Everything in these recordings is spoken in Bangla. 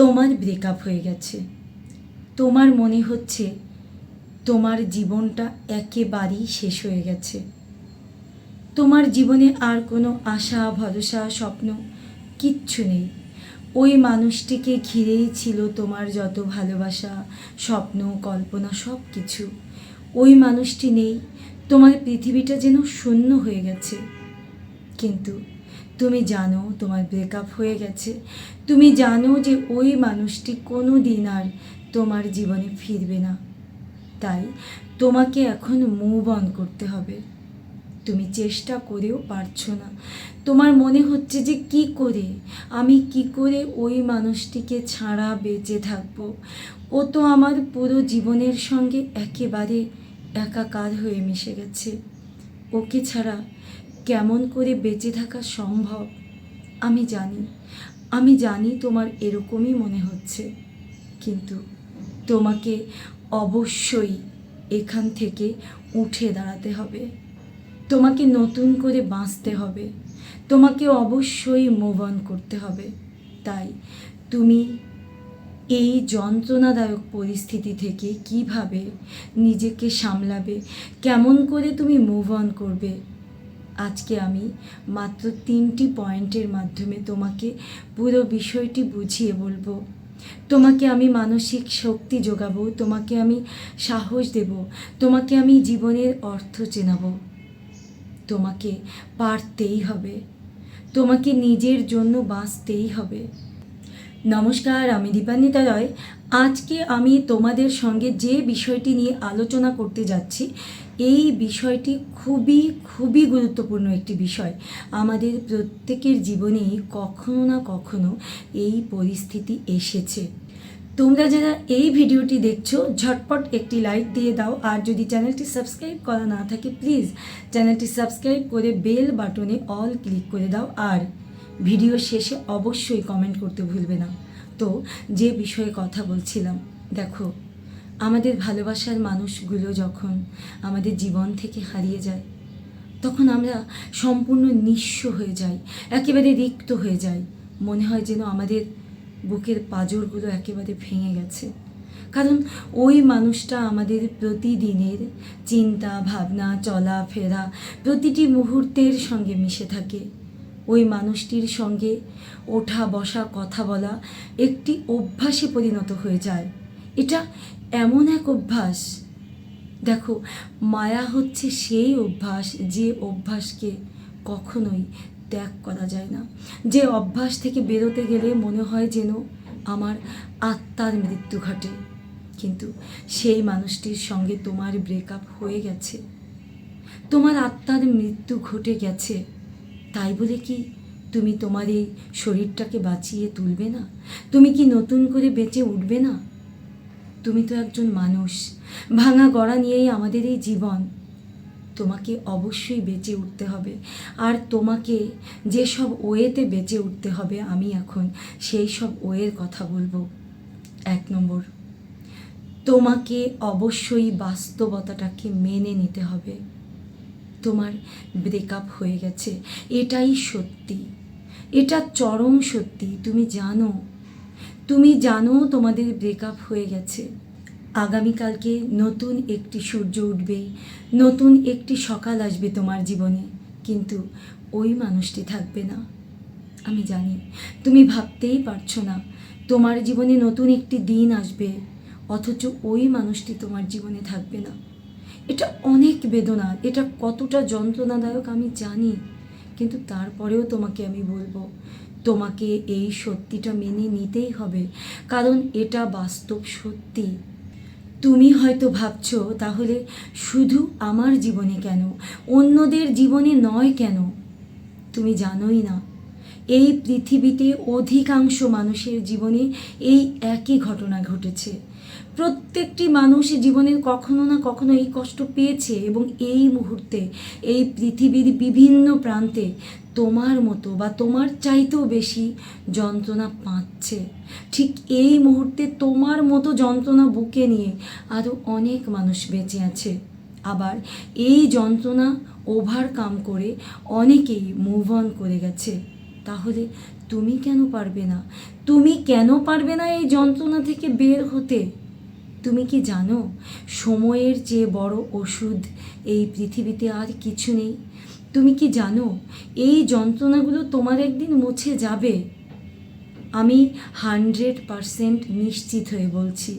তোমার ব্রেকআপ হয়ে গেছে। তোমার মনে হচ্ছে তোমার জীবনটা একেবারেই শেষ হয়ে গেছে। তোমার জীবনে আর কোনো আশা, ভরসা, স্বপ্ন কিচ্ছু নেই। ওই মানুষটিকে ঘিরেই ছিল তোমার যত ভালোবাসা, স্বপ্ন, কল্পনা সব কিছু ওই মানুষটি নেই। তোমার পৃথিবীটা যেন শূন্য হয়ে গেছে। কিন্তু তুমি জানো তোমার ব্রেকআপ হয়ে গেছে। তুমি জানো যে ওই মানুষটি কোনো দিন আর তোমার জীবনে ফিরবে না। তাই তোমাকে এখন মুভ অন করতে হবে। তুমি চেষ্টা করেও পারছ না। তোমার মনে হচ্ছে যে কি করে? আমি কি করে ওই মানুষটিকে ছাড়া বেঁচে থাকব? ও তো আমার পুরো জীবনের সঙ্গে একেবারে একাকার হয়ে মিশে গেছে। ওকে ছাড়া কেমন করে বেঁচে থাকা সম্ভব, আমি জানি। আমি জানি তোমার এরকমই মনে হচ্ছে। কিন্তু তোমাকে অবশ্যই এখান থেকে উঠে দাঁড়াতে হবে। তোমাকে নতুন করে বাঁচতে হবে। তোমাকে অবশ্যই মুভ অন করতে হবে। তাই তুমি এই যন্ত্রণাদায়ক পরিস্থিতি থেকে কীভাবে নিজেকে সামলাবে, কেমন করে তুমি মুভ অন করবে আজকে আমি মাত্র তিনটি পয়েন্টের মাধ্যমে তোমাকে পুরো বিষয়টি বুঝিয়ে বলব। তোমাকে আমি মানসিক শক্তি যোগাবো, তোমাকে আমি সাহস দেব, তোমাকে আমি জীবনের অর্থ চেনাবো। তোমাকে পারতেই হবে। তোমাকে নিজের জন্য বাঁচতেই হবে। নমস্কার, আমি দীপান্বিতা রয়। আজকে আমি তোমাদের সঙ্গে যে বিষয়টি নিয়ে আলোচনা করতে যাচ্ছি এই বিষয়টি খুবই খুবই গুরুত্বপূর্ণ একটি বিষয়। আমাদের প্রত্যেকের জীবনেই কখনো না কখনো এই পরিস্থিতি এসেছে। তোমরা যারা এই ভিডিওটি দেখছ, ঝটপট একটি লাইক দিয়ে দাও। আর যদি চ্যানেলটি সাবস্ক্রাইব করা না থাকে, প্লিজ চ্যানেলটি সাবস্ক্রাইব করে বেল বাটনে অল ক্লিক করে দাও। আর ভিডিও শেষে অবশ্যই কমেন্ট করতে ভুলবে না। তো, যে বিষয়ে কথা বলছিলাম, দেখো আমাদের ভালোবাসার মানুষগুলো যখন আমাদের জীবন থেকে হারিয়ে যায়, তখন আমরা সম্পূর্ণ নিঃস্ব হয়ে যাই, একেবারে রিক্ত হয়ে যাই। মনে হয় যেন আমাদের বুকের পাঁজরগুলো একেবারে ভেঙে গেছে। কারণ ওই মানুষটা আমাদের প্রতিদিনের চিন্তা, ভাবনা চলাফেরা প্রতিটি মুহূর্তের সঙ্গে মিশে থাকে। ওই মানুষটির সঙ্গে ওঠা, বসা, কথা বলা একটি অভ্যাসে পরিণত হয়ে যায়। এটা এমন এক অভ্যাস। দেখো, মায়া হচ্ছে সেই অভ্যাস যে অভ্যাসকে কখনোই ত্যাগ করা যায় না। যে অভ্যাস থেকে বেরোতে গেলে মনে হয় যেন আমার আত্মার মৃত্যু ঘটে। কিন্তু সেই মানুষটির সঙ্গে তোমার ব্রেকআপ হয়ে গেছে। তোমার আত্মার মৃত্যু ঘটে গেছে। তাই বলে কি তুমি তোমার এই শরীরটাকে বাঁচিয়ে তুলবে না? তুমি কি নতুন করে বেঁচে উঠবে না? তুমি তো একজন মানুষ। ভাঙা গড়া নিয়েই আমাদের এই জীবন। তোমাকে অবশ্যই বেঁচে উঠতে হবে। আর তোমাকে যেসব ওয়েতে বেঁচে উঠতে হবে আমি এখন, সেই সব ওয়ের কথা বলব। এক নম্বর, তোমাকে অবশ্যই বাস্তবতাটাকে মেনে নিতে হবে। তোমার ব্রেকআপ হয়ে গেছে। এটাই সত্যি। এটা চরম সত্যি, তুমি জানো। তুমি জানো তোমাদের ব্রেকআপ হয়ে গেছে। আগামীকালকে নতুন একটি সূর্য উঠবে, নতুন একটি সকাল আসবে তোমার জীবনে, কিন্তু ওই মানুষটি থাকবে না। আমি জানি, তুমি ভাবতেই পারছ না, তোমার জীবনে নতুন একটি দিন আসবে, অথচ ওই মানুষটি তোমার জীবনে থাকবে না। এটা অনেক বেদনা, এটা কতটা যন্ত্রণাদায়ক আমি জানি, কিন্তু তারপরেও তোমাকে আমি বলব তোমাকে এই সত্যিটা মেনে নিতেই হবে, কারণ এটা বাস্তব সত্যি। তুমি হয়তো ভাবছ, তাহলে শুধু আমার জীবনে কেন? অন্যদের জীবনে নয় কেন? তুমি জানোই না। এই পৃথিবীতে অধিকাংশ মানুষের জীবনে এই একই ঘটনা ঘটেছে। প্রত্যেকটি মানুষ জীবনের কখনো না কখনো এই কষ্ট পেয়েছে এবং এই মুহূর্তে, এই পৃথিবীর বিভিন্ন প্রান্তে তোমার মতো বা তোমার চাইতেও বেশি যন্ত্রণা পাচ্ছে। ঠিক এই মুহূর্তে তোমার মতো যন্ত্রণা বুকে নিয়ে আরও অনেক মানুষ বেঁচে আছে। আবার এই যন্ত্রণা ওভারকাম করে অনেকেই মুভ অন করে গেছে। তাহলে তুমি কেন পারবে না? তুমি কেন পারবে না এই যন্ত্রণা থেকে বের হতে? তুমি কি জানো, সময়ের যে বড় ওষুধ এই পৃথিবীতে আর কিছু নেই? তুমি কি জানো, এই যন্ত্রণাগুলো তোমার একদিন মুছে যাবে? আমি হান্ড্রেড পারসেন্ট নিশ্চিত হয়ে বলছি,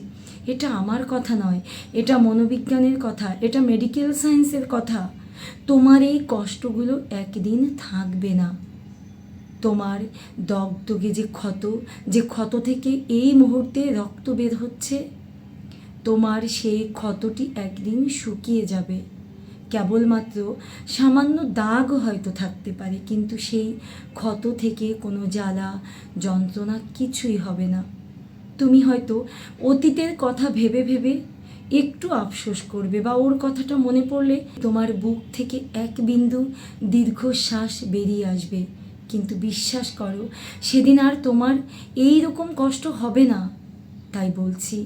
এটা আমার কথা নয়, এটা মনোবিজ্ঞানের কথা, এটা মেডিকেল সায়েন্সের কথা। তোমার এই কষ্টগুলো একদিন থাকবে না। তোমার দগদগে যে ক্ষত যে ক্ষত থেকে এই মুহূর্তে রক্ত বের হচ্ছে তোমার সেই ক্ষতটি একদিন শুকিয়ে যাবে। কেবলমাত্র সামান্য দাগ হয়তো থাকতে পারে, কিন্তু সেই ক্ষত থেকে কোনো জ্বালা, যন্ত্রণা কিছুই হবে না। তুমি হয়তো অতীতের কথা ভেবে ভেবে একটু আফসোস করবে বা ওর কথাটা মনে পড়লে তোমার বুক থেকে এক বিন্দু দীর্ঘশ্বাস বেরিয়ে আসবে। কিন্তু বিশ্বাস করো, সেদিন আর তোমার এই রকম কষ্ট হবে না, তাই বলছি।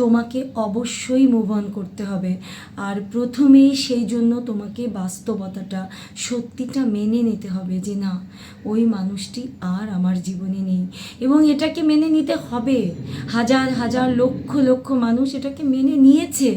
তোমাকে অবশ্যই মুভ অন করতে হবে। আর প্রথমেই সেই জন্য তোমাকে বাস্তবতাটা, সত্যিটা মেনে নিতে হবে যে না, ওই মানুষটি আর আমার জীবনে নেই। এবং এটাকে মেনে নিতে হবে। হাজার হাজার, লক্ষ লক্ষ মানুষ এটাকে মেনে নিয়েছে।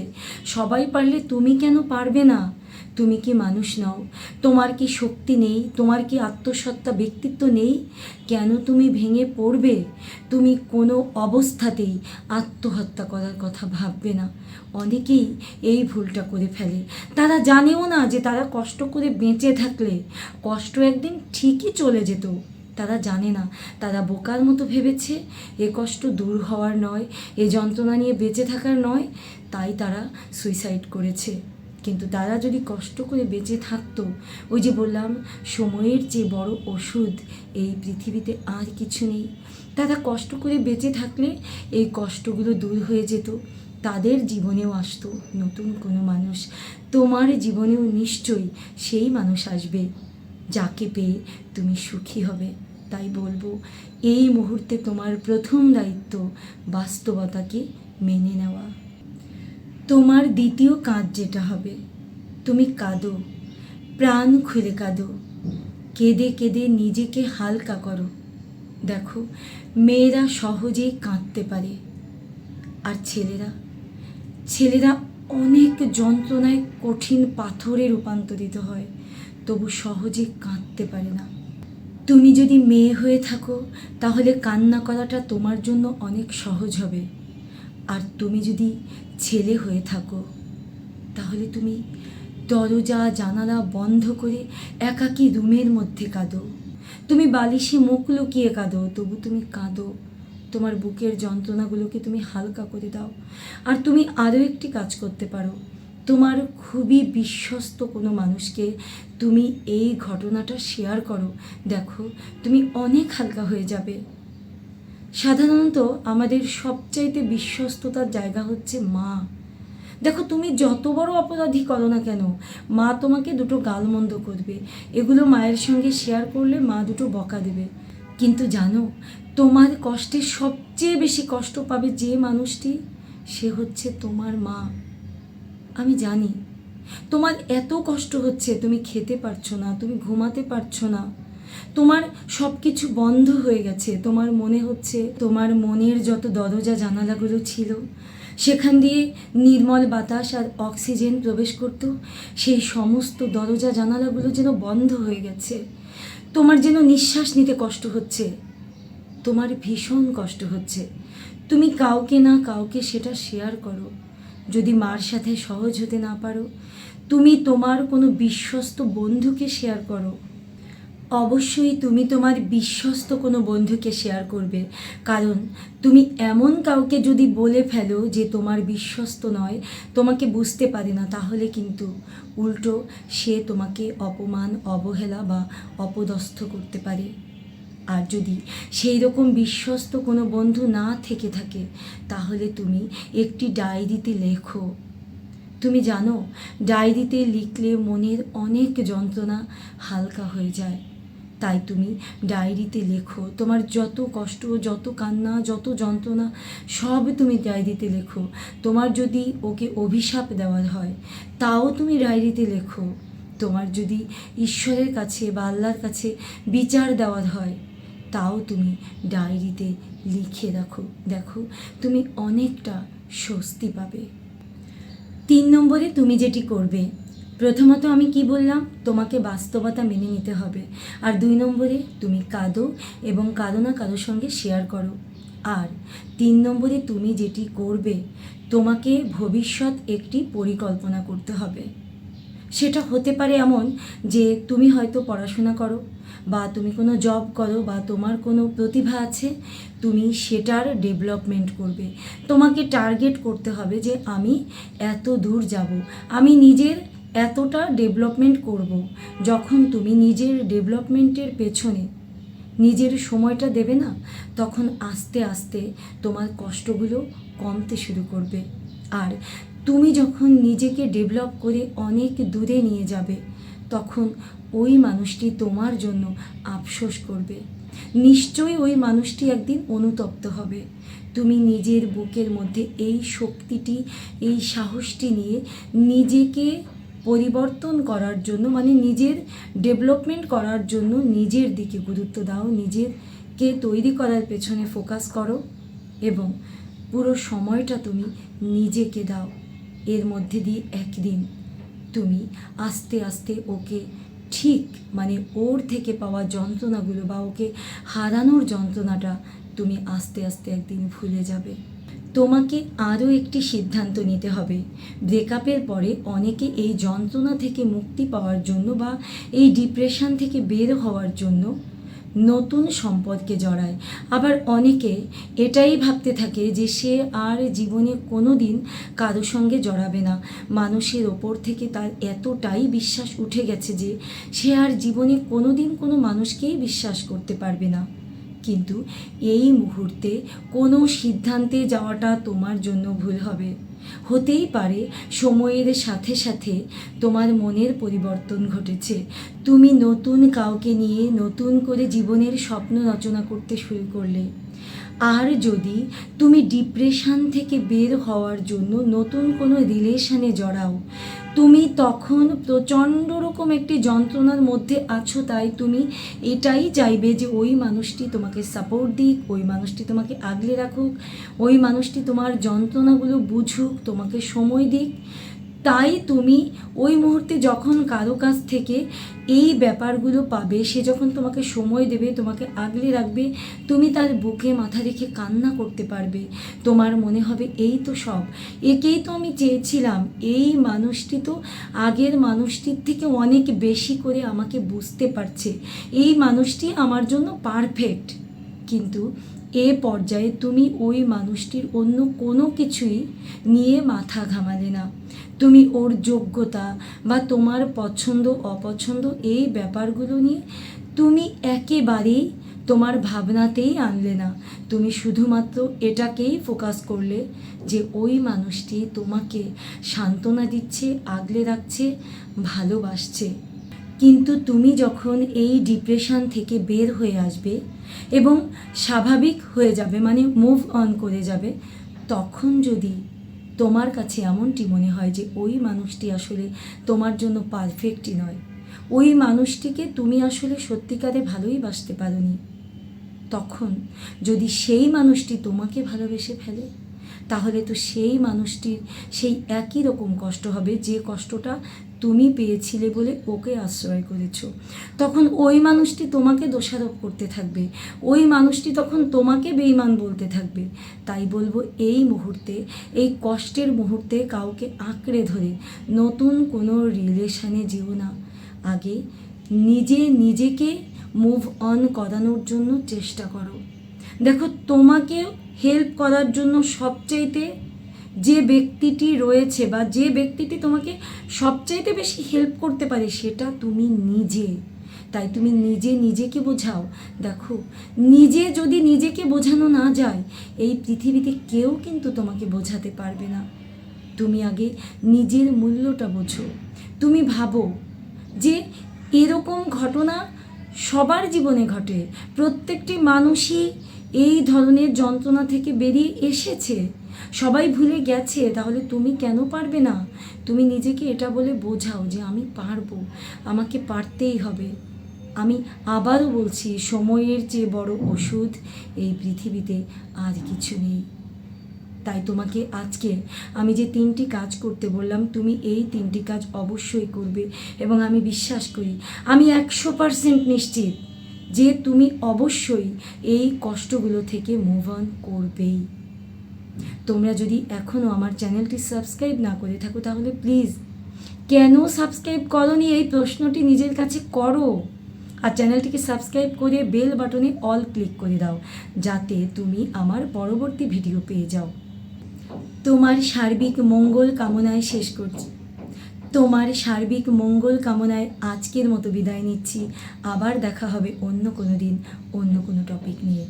সবাই পারলে তুমি কেন পারবে না? তুমি কি মানুষ নও? তোমার কি শক্তি নেই? তোমার কি আত্মসত্তা ব্যক্তিত্ব নেই? কেন তুমি ভেঙে পড়বে? তুমি কোনো অবস্থাতেই আত্মহত্যা করার কথা ভাববে না। অনেকেই এই ভুলটা করে ফেলে। তারা জানেও না যে তারা কষ্ট করে বেঁচে থাকলে কষ্ট একদিন ঠিকই চলে যেত। তারা জানে না। তারা বোকার মতো ভেবেছে, এ কষ্ট দূর হওয়ার নয়, এ যন্ত্রণা নিয়ে বেঁচে থাকার নয়। তাই তারা সুইসাইড করেছে। কিন্তু তারা যদি কষ্ট করে বেঁচে থাকতো, ওই যে বললাম, সময়ের যে বড় ওষুধ এই পৃথিবীতে আর কিছু নেই। তারা কষ্ট করে বেঁচে থাকলে এই কষ্টগুলো দূর হয়ে যেত, তাদের জীবনেও আসতো নতুন কোনো মানুষ। তোমার জীবনেও নিশ্চয়ই সেই মানুষ আসবে, যাকে পেয়ে তুমি সুখী হবে। তাই বলব, এই মুহূর্তে তোমার প্রথম দায়িত্ব বাস্তবতাকে মেনে নেওয়া। তোমার দ্বিতীয় কাজ যেটা হবে, তুমি কাঁদো, প্রাণ খুলে কাঁদো, কেঁদে কেঁদে নিজেকে হালকা করো। দেখো, মেয়েরা সহজেই কাঁদতে পারে। আর ছেলেরা? ছেলেরা অনেক যন্ত্রণায় কঠিন পাথরে রূপান্তরিত হয়, তবু সহজে কাঁদতে পারে না। তুমি যদি মেয়ে হয়ে থাকো, তাহলে কান্না করাটা তোমার জন্য অনেক সহজ হবে। আর তুমি যদি ছেলে হয়ে থাকো। তাহলে তুমি দরজা, জানালা বন্ধ করে একাকী রুমের মধ্যে কাঁদো। তুমি বালিশে মুখ লুকিয়ে কাঁদো, তবু তুমি কাঁদো। তোমার বুকের যন্ত্রণাগুলোকে তুমি হালকা করে দাও। আর তুমি আরও একটি কাজ করতে পারো। তোমার খুবই বিশ্বস্ত কোনো মানুষকে তুমি এই ঘটনাটা শেয়ার করো। দেখো, তুমি অনেক হালকা হয়ে যাবে। সাধারণত আমাদের সবচাইতে বিশ্বস্ততার জায়গা হচ্ছে মা। দেখো, তুমি যত বড় অপরাধী করো না কেন, মা তোমাকে দুটো গালমন্দ করবে। এগুলো মায়ের সঙ্গে শেয়ার করলে মা দুটো বকা দেবে। কিন্তু জানো, তোমার কষ্টে সবচেয়ে বেশি কষ্ট পাবে যে মানুষটি, সে হচ্ছে তোমার মা। আমি জানি, তোমার এত কষ্ট হচ্ছে, তুমি খেতে পারছ না, তুমি ঘুমাতে পারছ না। তোমার সব কিছু বন্ধ হয়ে গেছে। তোমার মনে হচ্ছে তোমার মনের যত দরজা, জানালাগুলো ছিল, সেখান দিয়ে নির্মল বাতাস আর অক্সিজেন প্রবেশ করতো, সেই সমস্ত দরজা, জানালাগুলো যেন বন্ধ হয়ে গেছে। তোমার যেন নিঃশ্বাস নিতে কষ্ট হচ্ছে। তোমার ভীষণ কষ্ট হচ্ছে। তুমি কাউকে না কাউকে সেটা শেয়ার করো। যদি মার সাথে সহজ হতে না পারো, তুমি তোমার কোনো বিশ্বস্ত বন্ধুকে শেয়ার করো। অবশ্যই তুমি তোমার বিশ্বস্ত কোনো বন্ধুকে শেয়ার করবে। কারণ তুমি এমন কাউকে যদি বলে ফেলো যে তোমার বিশ্বস্ত নয়, তোমাকে বুঝতে পারে না, তাহলে কিন্তু উল্টো সে তোমাকে অপমান, অবহেলা বা অপদস্থ করতে পারে। আর যদি সেই রকম বিশ্বস্ত কোনো বন্ধু না থেকে থাকে, তাহলে তুমি একটি ডায়েরিতে লেখো। তুমি জানো, ডায়েরিতে লিখলে মনের অনেক যন্ত্রণা হালকা হয়ে যায়। তাই তুমি ডায়েরিতে লেখো। তোমার যত কষ্ট, যত কান্না, যত যন্ত্রণা, সব তুমি ডায়েরিতে লেখো। তোমার যদি ওকে অভিশাপ দেওয়া হয়, তাও তুমি ডায়েরিতে লেখো। তোমার যদি ঈশ্বরের কাছে বা আল্লাহর কাছে বিচার দেওয়া হয়, তাও তুমি ডায়েরিতে লিখে রাখো। দেখো, তুমি অনেকটা স্বস্তি পাবে। তিন নম্বরে তুমি যেটি করবে প্রথমত আমি কি বললাম? তোমাকে বাস্তবতা মেনে নিতে হবে। আর দুই নম্বরে তুমি কাঁদো এবং কারও না, কারোর সঙ্গে শেয়ার করো। আর তিন নম্বরে তুমি যেটি করবে, তোমাকে ভবিষ্যৎ একটি পরিকল্পনা করতে হবে। সেটা হতে পারে এমন যে তুমি হয়তো পড়াশোনা করো বা তুমি কোনো জব করো বা তোমার কোনো প্রতিভা আছে, তুমি সেটার ডেভেলপমেন্ট করবে। তোমাকে টার্গেট করতে হবে যে আমি এত দূর যাব। আমি নিজের এতটা ডেভেলপমেন্ট করব যখন তুমি নিজের ডেভেলপমেন্টের পেছনে নিজের সময়টা দেবে না, তখন আস্তে আস্তে তোমার কষ্টগুলো কমতে শুরু করবে। আর তুমি যখন নিজেকে ডেভেলপ করে অনেক দূরে নিয়ে যাবে, তখন ওই মানুষটি তোমার জন্য আফসোস করবে। নিশ্চয়ই ওই মানুষটি একদিন অনুতপ্ত হবে। তুমি নিজের বুকের মধ্যে এই শক্তিটি, এই সাহসটি নিয়ে নিজেকে পরিবর্তন করার জন্য মানে নিজের ডেভেলপমেন্ট করার জন্য নিজের দিকে গুরুত্ব দাও নিজেরকে তৈরি করার পেছনে ফোকাস করো এবং পুরো সময়টা তুমি নিজেকে দাও। এর মধ্যে দিয়ে একদিন তুমি আস্তে আস্তে ওকে ঠিক মানে ওর থেকে পাওয়া যন্ত্রণাগুলো বা ওকে হারানোর যন্ত্রণাটা তুমি আস্তে আস্তে একদিন ভুলে যাবে। তোমাকে আরও একটি সিদ্ধান্ত নিতে হবে। ব্রেকআপের পরে অনেকে এই যন্ত্রণা থেকে মুক্তি পাওয়ার জন্য বা এই ডিপ্রেশন থেকে বের হওয়ার জন্য নতুন সম্পর্কে জড়ায়। আবার অনেকে এটাই ভাবতে থাকে যে সে আর জীবনে কোনো দিন কারও সঙ্গে জড়াবে না। মানুষের ওপর থেকে তার এতটাই বিশ্বাস উঠে গেছে যে সে আর জীবনে কোনো দিন কোনো মানুষকেই বিশ্বাস করতে পারবে না। কিন্তু এই মুহূর্তে কোনো সিদ্ধান্তে যাওয়াটা তোমার জন্য ভুল হবে। হতেই পারে সময়ের সাথে সাথে তোমার মনের পরিবর্তন ঘটেছে। তুমি নতুন কাউকে নিয়ে নতুন করে জীবনের স্বপ্ন রচনা করতে শুরু করলে। আর যদি তুমি ডিপ্রেশন থেকে বের হওয়ার জন্য নতুন কোনো রিলেশনে জড়াও, তুমি তখন প্রচণ্ড রকম একটি যন্ত্রণার মধ্যে আছো, তাই তুমি এটাই চাইবে যে ওই মানুষটি তোমাকে সাপোর্ট দিক, ওই মানুষটি তোমাকে আগলে রাখুক, ওই মানুষটি তোমার যন্ত্রণাগুলো বুঝুক, তোমাকে সময় দিক। তাই তুমি ওই মুহূর্তে যখন কারও কাছ থেকে এই ব্যাপারগুলো পাবে, সে যখন তোমাকে সময় দেবে, তোমাকে আগলে রাখবে, তুমি তার বুকে মাথা রেখে কান্না করতে পারবে। তোমার মনে হবে, এই তো সব। একেই তো আমি চেয়েছিলাম। এই মানুষটি তো আগের মানুষটির থেকে অনেক বেশি করে আমাকে বুঝতে পারছে। এই মানুষটি আমার জন্য পারফেক্ট কিন্তু এ পর্যায়ে তুমি ওই মানুষটির অন্য কোনো কিছুই নিয়ে মাথা ঘামালে না। তুমি ওর যোগ্যতা বা তোমার পছন্দ, অপছন্দ এই ব্যাপারগুলো নিয়ে তুমি একেবারেই তোমার ভাবনাতেই আনলে না। তুমি শুধুমাত্র এটাকেই ফোকাস করলে যে ওই মানুষটি তোমাকে সান্ত্বনা দিচ্ছে, আগলে রাখছে, ভালোবাসছে। কিন্তু তুমি যখন এই ডিপ্রেশন থেকে বের হয়ে আসবে এবং স্বাভাবিক হয়ে যাবে মানে মুভ অন করে যাবে, তখন যদি তোমার কাছে এমনটি মনে হয় যে ওই মানুষটি আসলে তোমার জন্য পারফেক্টই নয়। ওই মানুষটিকে তুমি আসলে সত্যিকারে ভালোই বাসতে পারোনি। তখন যদি সেই মানুষটি তোমাকে ভালোবেসে ফেলে, তাহলে তো সেই মানুষটির সেই একই রকম কষ্ট হবে যে কষ্টটা তুমি পেয়েছিলে বলে ওকে আশ্রয় করেছ। তখন ওই মানুষটি তোমাকে দোষারোপ করতে থাকবে। ওই মানুষটি তখন তোমাকে বেইমান বলতে থাকবে। তাই বলব, এই মুহূর্তে, এই কষ্টের মুহূর্তে কাউকে আঁকড়ে ধরে নতুন কোনো রিলেশানে যেও না। আগে নিজে নিজেকে মুভ অন করানোর জন্য চেষ্টা করো। দেখো, তোমাকে হেল্প করার জন্য সবচাইতে যে ব্যক্তিটি রয়েছে বা যে ব্যক্তিটি তোমাকে সবচাইতে বেশি হেল্প করতে পারে সেটা তুমি নিজে। তাই তুমি নিজে নিজেকে বোঝাও। দেখো, নিজে যদি নিজেকে বোঝানো না যায়, এই পৃথিবীতে কেউ কিন্তু তোমাকে বোঝাতে পারবে না। তুমি আগে নিজের মূল্যটা বোঝো। তুমি ভাবো যে এরকম ঘটনা সবার জীবনে ঘটে। প্রত্যেকটি মানুষই এই ধরনের যন্ত্রণা থেকে বেরিয়ে এসেছে। সবাই ভুলে গেছে, তাহলে তুমি কেন পারবে না? তুমি নিজেকে এটা বলে বোঝাও যে আমি পারব, আমাকে পারতেই হবে। আমি আবারও বলছি, সময়ের চেয়ে বড় ওষুধ এই পৃথিবীতে আর কিছু নেই। তাই তোমাকে আজকে আমি যে তিনটি কাজ করতে বললাম, তুমি এই তিনটি কাজ অবশ্যই করবে এবং আমি বিশ্বাস করি, আমি একশো পারসেন্ট নিশ্চিত যে তুমি অবশ্যই এই কষ্টগুলো থেকে মুভ অন করবেই। তোমরা যদি এখনও আমার চ্যানেলটি সাবস্ক্রাইব না করে থাকো তাহলে প্লিজ, কেন সাবস্ক্রাইব করনি? এই প্রশ্নটি নিজের কাছে করো। আর চ্যানেলটিকে সাবস্ক্রাইব করে বেল বাটনে অল ক্লিক করে দাও, যাতে তুমি আমার পরবর্তী ভিডিও পেয়ে যাও। তোমার সার্বিক মঙ্গল কামনায় শেষ করছি। তোমার সার্বিক মঙ্গল কামনায় আজকের মতো বিদায় নিচ্ছি। আবার দেখা হবে অন্য কোনো দিন, অন্য কোনো টপিক নিয়ে।